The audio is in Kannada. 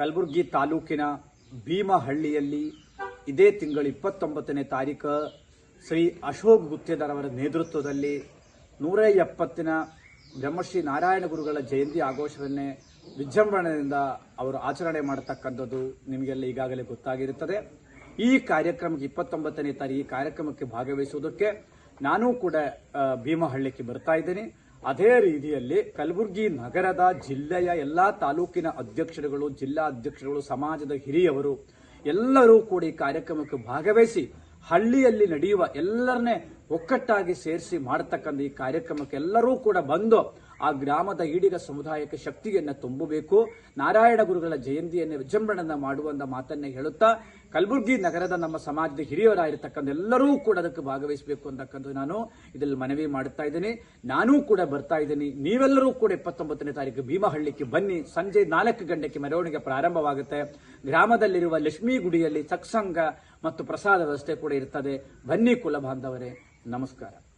ಕಲಬುರಗಿ ತಾಲೂಕಿನ ಭೀಮಹಳ್ಳಿಯಲ್ಲಿ ಇದೇ ತಿಂಗಳು ಇಪ್ಪತ್ತೊಂಬತ್ತನೇ ತಾರೀಕು ಶ್ರೀ ಅಶೋಕ್ ಗುತ್ತೇದಾರವರ ನೇತೃತ್ವದಲ್ಲಿ ನೂರ ಎಪ್ಪತ್ತಿನ ಬ್ರಹ್ಮಶ್ರೀ ನಾರಾಯಣ ಗುರುಗಳ ಜಯಂತಿ ಆಘೋಷವನ್ನೇ ವಿಜೃಂಭಣೆಯಿಂದ ಅವರು ಆಚರಣೆ ಮಾಡತಕ್ಕಂಥದ್ದು ನಿಮಗೆಲ್ಲ ಈಗಾಗಲೇ ಗೊತ್ತಾಗಿರುತ್ತದೆ. ಈ ಕಾರ್ಯಕ್ರಮಕ್ಕೆ ಇಪ್ಪತ್ತೊಂಬತ್ತನೇ ತಾರೀಕು ಕಾರ್ಯಕ್ರಮಕ್ಕೆ ಭಾಗವಹಿಸುವುದಕ್ಕೆ ನಾನೂ ಕೂಡ ಭೀಮಹಳ್ಳಿಗೆ ಬರ್ತಾ ಇದ್ದೇನೆ. ಅದೇ ರೀತಿಯಲ್ಲಿ ಕಲಬುರಗಿ ನಗರದ ಜಿಲ್ಲೆಯ ಎಲ್ಲಾ ತಾಲೂಕಿನ ಅಧ್ಯಕ್ಷರುಗಳು, ಜಿಲ್ಲಾ ಅಧ್ಯಕ್ಷರುಗಳು, ಸಮಾಜದ ಹಿರಿಯವರು ಎಲ್ಲರೂ ಕೂಡ ಈ ಕಾರ್ಯಕ್ರಮಕ್ಕೆ ಭಾಗವಹಿಸಿ ಹಳ್ಳಿಯಲ್ಲಿ ನಡೆಯುವ ಎಲ್ಲರನ್ನೇ ಒಕ್ಕಟ್ಟಾಗಿ ಸೇರಿಸಿ ಮಾಡತಕ್ಕಂಥ ಈ ಕಾರ್ಯಕ್ರಮಕ್ಕೆ ಎಲ್ಲರೂ ಕೂಡ ಬಂದು ಆ ಗ್ರಾಮದ ಈಡಿಗ ಸಮುದಾಯಕ್ಕೆ ಶಕ್ತಿಯನ್ನು ತುಂಬಬೇಕು. ನಾರಾಯಣ ಗುರುಗಳ ಜಯಂತಿಯನ್ನು ವಿಜೃಂಭಣೆಯನ್ನು ಮಾಡುವಂತ ಮಾತನ್ನ ಹೇಳುತ್ತಾ, ಕಲಬುರಗಿ ನಗರದ ನಮ್ಮ ಸಮಾಜದ ಹಿರಿಯರಾಗಿರ್ತಕ್ಕಂಥ ಎಲ್ಲರೂ ಕೂಡ ಅದಕ್ಕೆ ಭಾಗವಹಿಸಬೇಕು ಅಂತಕ್ಕಂಥ ನಾನು ಇದರಲ್ಲಿ ಮನವಿ ಮಾಡುತ್ತಾ ಇದ್ದೀನಿ. ನಾನೂ ಕೂಡ ಬರ್ತಾ ಇದ್ದೀನಿ. ನೀವೆಲ್ಲರೂ ಕೂಡ ಇಪ್ಪತ್ತೊಂಬತ್ತನೇ ತಾರೀಕು ಭೀಮಹಳ್ಳಿಗೆ ಬನ್ನಿ. ಸಂಜೆ ನಾಲ್ಕು ಗಂಟೆಗೆ ಮೆರವಣಿಗೆ ಪ್ರಾರಂಭವಾಗುತ್ತೆ. ಗ್ರಾಮದಲ್ಲಿರುವ ಲಕ್ಷ್ಮೀ ಗುಡಿಯಲ್ಲಿ ಸತ್ಸಂಗ ಮತ್ತು ಪ್ರಸಾದ ವ್ಯವಸ್ಥೆ ಕೂಡ ಇರ್ತದೆ. ಬನ್ನಿ ಕುಲ ಬಾಂಧವರೇ ನಮಸ್ಕಾರ.